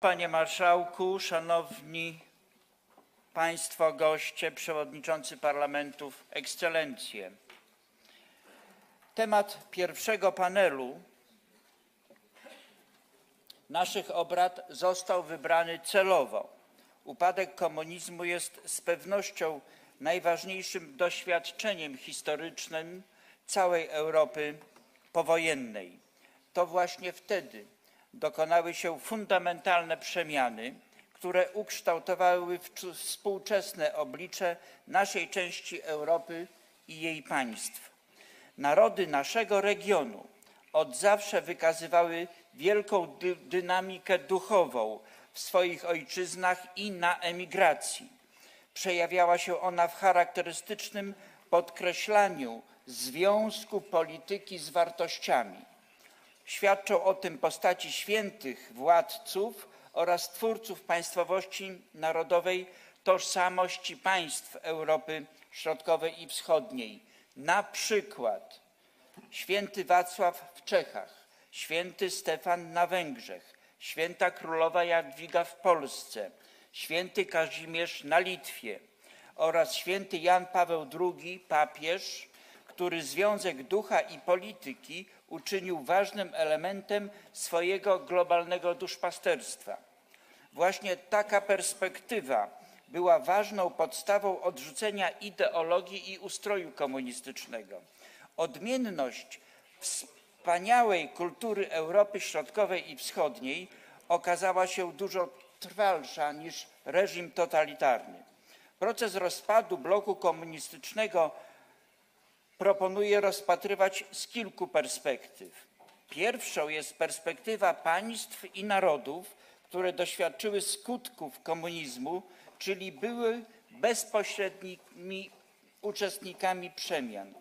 Panie Marszałku, Szanowni Państwo goście, Przewodniczący Parlamentów, Ekscelencje. Temat pierwszego panelu naszych obrad został wybrany celowo. Upadek komunizmu jest z pewnością najważniejszym doświadczeniem historycznym całej Europy powojennej. To właśnie wtedy dokonały się fundamentalne przemiany, które ukształtowały współczesne oblicze naszej części Europy i jej państw. Narody naszego regionu od zawsze wykazywały wielką dy- dynamikę duchową w swoich ojczyznach i na emigracji. Przejawiała się ona w charakterystycznym podkreślaniu związku polityki z wartościami. Świadczą o tym postaci świętych władców oraz twórców państwowości narodowej tożsamości państw Europy Środkowej i Wschodniej. Na przykład święty Wacław w Czechach, święty Stefan na Węgrzech, święta królowa Jadwiga w Polsce, święty Kazimierz na Litwie oraz święty Jan Paweł II, papież, który związek ducha i polityki uczynił ważnym elementem swojego globalnego duszpasterstwa. Właśnie taka perspektywa była ważną podstawą odrzucenia ideologii i ustroju komunistycznego. Odmienność wspaniałej kultury Europy Środkowej i Wschodniej okazała się dużo trwalsza niż reżim totalitarny. Proces rozpadu bloku komunistycznego proponuję rozpatrywać z kilku perspektyw. Pierwszą jest perspektywa państw i narodów, które doświadczyły skutków komunizmu, czyli były bezpośrednimi uczestnikami przemian.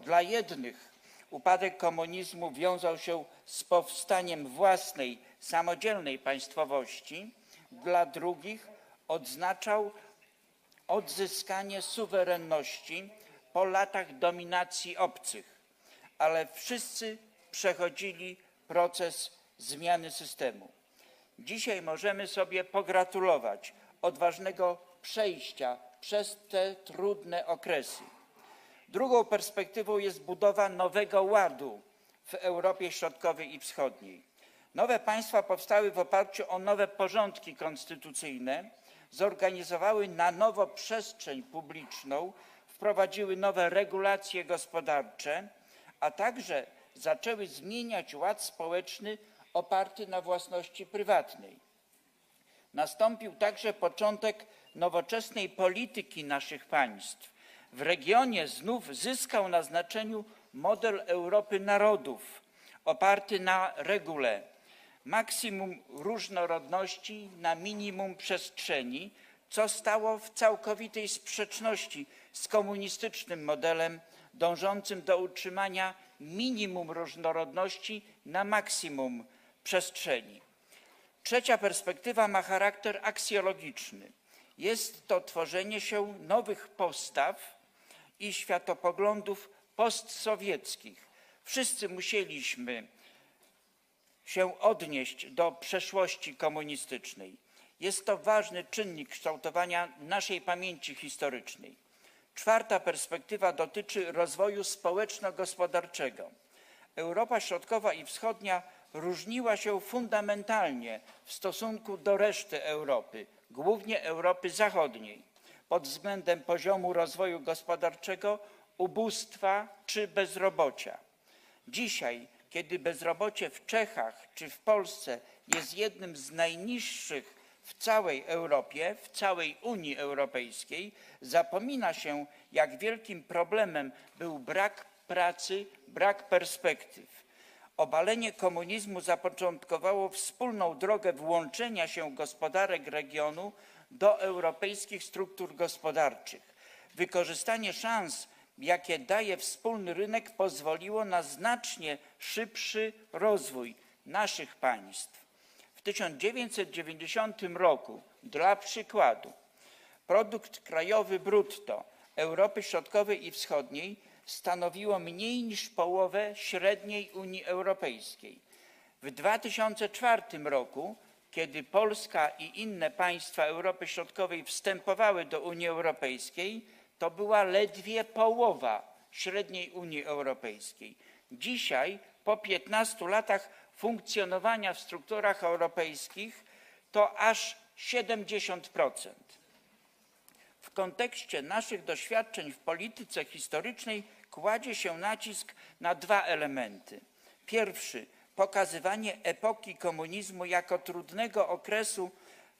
Dla jednych upadek komunizmu wiązał się z powstaniem własnej, samodzielnej państwowości, dla drugich odznaczał odzyskanie suwerenności po latach dominacji obcych, ale wszyscy przechodzili proces zmiany systemu. Dzisiaj możemy sobie pogratulować odważnego przejścia przez te trudne okresy. Drugą perspektywą jest budowa nowego ładu w Europie Środkowej i Wschodniej. Nowe państwa powstały w oparciu o nowe porządki konstytucyjne, zorganizowały na nowo przestrzeń publiczną, wprowadziły nowe regulacje gospodarcze, a także zaczęły zmieniać ład społeczny oparty na własności prywatnej. Nastąpił także początek nowoczesnej polityki naszych państw. W regionie znów zyskał na znaczeniu model Europy narodów, oparty na regule maksimum różnorodności na minimum przestrzeni, co stało w całkowitej sprzeczności z komunistycznym modelem dążącym do utrzymania minimum różnorodności na maksimum przestrzeni. Trzecia perspektywa ma charakter aksjologiczny. Jest to tworzenie się nowych postaw i światopoglądów postsowieckich. Wszyscy musieliśmy się odnieść do przeszłości komunistycznej. Jest to ważny czynnik kształtowania naszej pamięci historycznej. Czwarta perspektywa dotyczy rozwoju społeczno-gospodarczego. Europa Środkowa i Wschodnia różniła się fundamentalnie w stosunku do reszty Europy, głównie Europy Zachodniej, pod względem poziomu rozwoju gospodarczego, ubóstwa czy bezrobocia. Dzisiaj, kiedy bezrobocie w Czechach czy w Polsce jest jednym z najniższych w całej Europie, w całej Unii Europejskiej, zapomina się, jak wielkim problemem był brak pracy, brak perspektyw. Obalenie komunizmu zapoczątkowało wspólną drogę włączenia się gospodarek regionu do europejskich struktur gospodarczych. Wykorzystanie szans, jakie daje wspólny rynek, pozwoliło na znacznie szybszy rozwój naszych państw. W 1990 roku, dla przykładu, produkt krajowy brutto Europy Środkowej i Wschodniej stanowiło mniej niż połowę średniej Unii Europejskiej. W 2004 roku kiedy Polska i inne państwa Europy Środkowej wstępowały do Unii Europejskiej, to była ledwie połowa średniej Unii Europejskiej. Dzisiaj, po 15 latach funkcjonowania w strukturach europejskich, to aż 70%. W kontekście naszych doświadczeń w polityce historycznej kładzie się nacisk na dwa elementy. Pierwszy pokazywanie epoki komunizmu jako trudnego okresu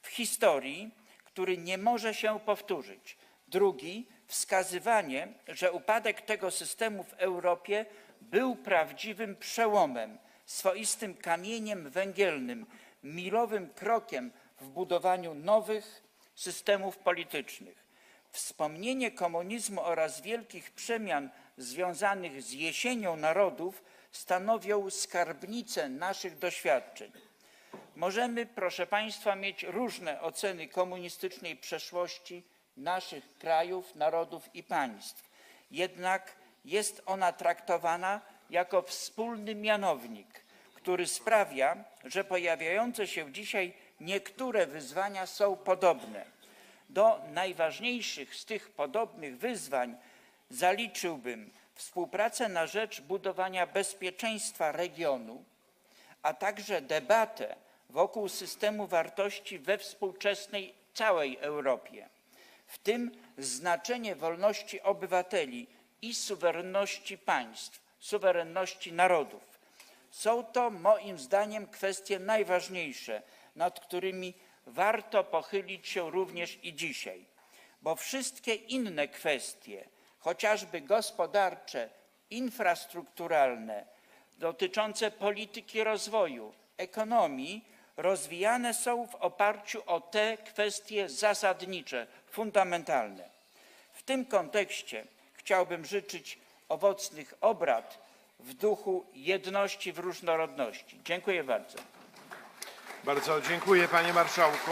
w historii, który nie może się powtórzyć. Drugi wskazywanie, że upadek tego systemu w Europie był prawdziwym przełomem, swoistym kamieniem węgielnym, milowym krokiem w budowaniu nowych systemów politycznych. Wspomnienie komunizmu oraz wielkich przemian związanych z jesienią narodów stanowią skarbnicę naszych doświadczeń. Możemy, proszę Państwa, mieć różne oceny komunistycznej przeszłości naszych krajów, narodów i państw. Jednak jest ona traktowana jako wspólny mianownik, który sprawia, że pojawiające się dzisiaj niektóre wyzwania są podobne. Do najważniejszych z tych podobnych wyzwań zaliczyłbym współpracę na rzecz budowania bezpieczeństwa regionu, a także debatę wokół systemu wartości we współczesnej całej Europie, w tym znaczenie wolności obywateli i suwerenności państw, suwerenności narodów. Są to moim zdaniem kwestie najważniejsze, nad którymi warto pochylić się również i dzisiaj, bo wszystkie inne kwestie, chociażby gospodarcze, infrastrukturalne, dotyczące polityki rozwoju, ekonomii, rozwijane są w oparciu o te kwestie zasadnicze, fundamentalne. W tym kontekście chciałbym życzyć owocnych obrad w duchu jedności w różnorodności. Dziękuję bardzo. Bardzo dziękuję panie marszałku.